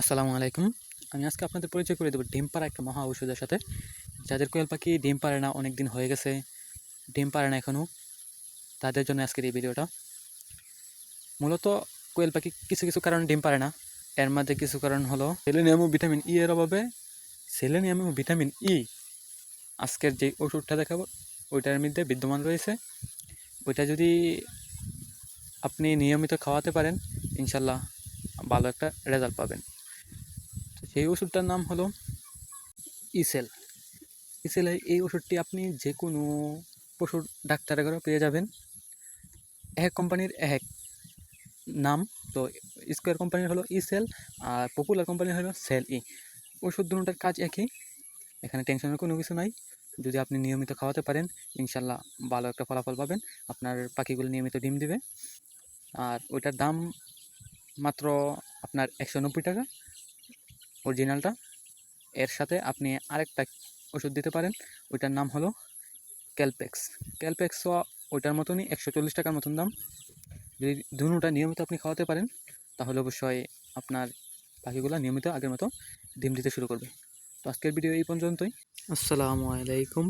আসসালামু আলাইকুম। আমি আজকে আপনাদের পরিচয় করে দেবো ডিম পাড়া একটা মহা ঔষধের সাথে। যাদের কোয়েল পাখি ডিম পারে না অনেক দিন হয়ে গেছে, ডিম পারে না এখনও তাদের জন্য আজকের এই ভিডিওটা। মূলত কোয়েল পাখি কিছু কিছু কারণে ডিম পারে না। এর মধ্যে কিছু কারণ হলো সেলেনিয়াম ও ভিটামিন ই এর অভাবে সেলেনিয়াম ও ভিটামিন ই আজকের যে ওষুধটা দেখাবো, ওইটার মধ্যে বিদ্যমান রয়েছে। ওইটা যদি আপনি নিয়মিত খাওয়াতে পারেন, ইনশাল্লাহ ভালো একটা রেজাল্ট পাবেন। সেই ওষুধটার নাম হলো ইসেল। ইসেলের এই ওষুধটি আপনি যে কোনো পশুর ডাক্তারের ঘরে পেয়ে যাবেন। এক কোম্পানির এক নাম, তো স্কোয়ার কোম্পানির হলো ইসেল আর পপুলার কোম্পানির হলো সেল ই। ওষুধ দুটার কাজ একই, এখানে টেনশনের কোনো কিছু নাই। যদি আপনি নিয়মিত খাওয়াতে পারেন, ইনশাল্লাহ ভালো একটা ফলাফল পাবেন। আপনার পাখিগুলো নিয়মিত ডিম দিবে। আর ওইটার দাম মাত্র আপনার একশো নব্বই টাকা। অরিজিনালটা। এর সাথে আপনি আরেকটা ওষুধ দিতে পারেন, ওইটার নাম হলো ক্যালপেক্স। ক্যালপেক্স ওইটার মতনই একশো চল্লিশ টাকার মতন দাম। যদি ধুনুটা নিয়মিত আপনি খাওয়াতে পারেন, তাহলে অবশ্যই আপনার পাখিগুলো নিয়মিত আগের মতো ডিম দিতে শুরু করবে। তো আজকের ভিডিও এই পর্যন্তই। আসসালামু আলাইকুম।